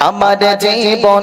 আমার জীবন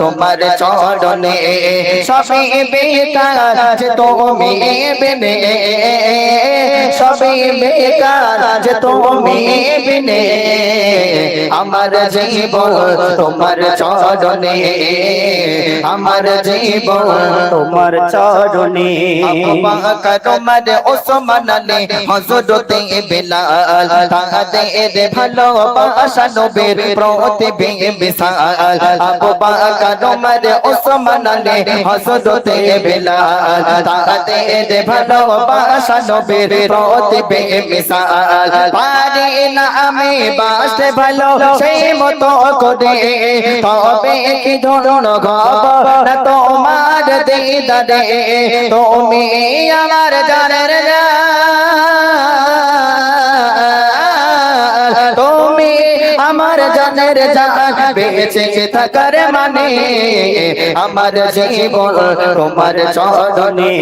তোমার চরণে। সবে বেকার যে তুমি বিনে সবই বেকার যে তুমি বিনে আমার জীবন তোমার চরণে আমার জীবন তোমার চরণে পাকা তোমার ওসমান আলী হযরতে বেলাল তাহাদের ভালোবাসা নবীর প্রতি বিশাল আবু পাকা তোমার ওসমান আলী হযরতে বেলাল তাহাদের ভালোবাসা নবীর প্রতি বিশাল পারি না আমি বাসতে ভালো সেই মতো করে তবে কি ধরুন না তোমার দিদারে তুমি আমার জানের জান। জানের জান বেঁচে থাকার মানে? আমার জীবন তোমার চরণে,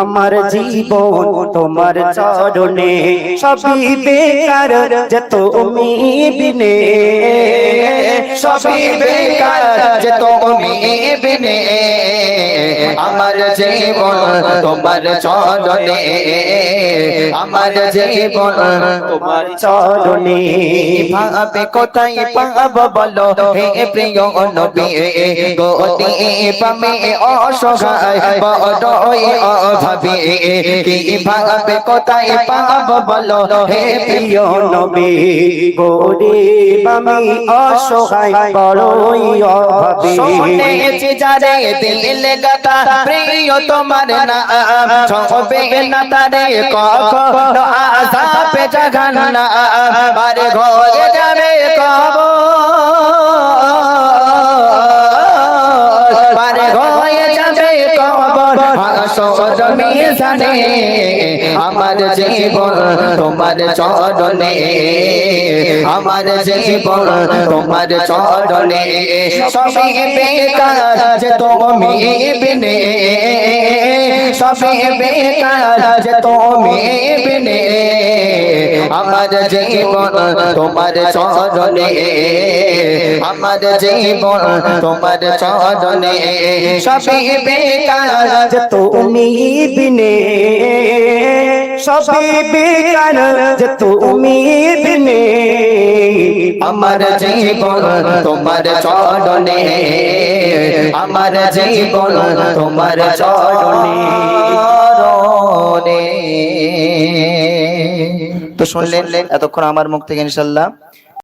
আমার জীবন তোমার চরণে, সবই বেকার যে তুমি বিনে, সবই বেকার যে তুমি বিনে, আমার জীবন তোমার চরণে, আমার জীবন তোমার চরণে। ভাবে কোথায় পাব বলো হে প্রিয় নবী গতি পামে অসহায় বড়ই অভাবী কি ভাবে কোথায় পাব বলো হে প্রিয় নবী গরিব আমি অসহায় বড়ই অভাবী শুনেছি যারে দিল গাতা প্রিয় তোমার নাম ছবে না তারে কখনো আজাবে জাগানা বারে ঘরে যাবে কব বারে ঘরে যাবে কবর হাসর মিশানে আমার জীবন, তোমার চরণে। আমার জীবন, তোমার চরণে। সবই বেকার যে তুমি বিনে। যে তুমি আমার জীবন তোমার চরণে আমার জীবন তোমার চরণে। সবই বেকার তুমি বিনে সবই বেকার যে তুমি বিনে। আমার জীবন তোমার চরণে আমার জীবন তোমার চরণে। তো শুনলেন। এতক্ষণ আমার মুখ থেকে ইনশাল্লাহ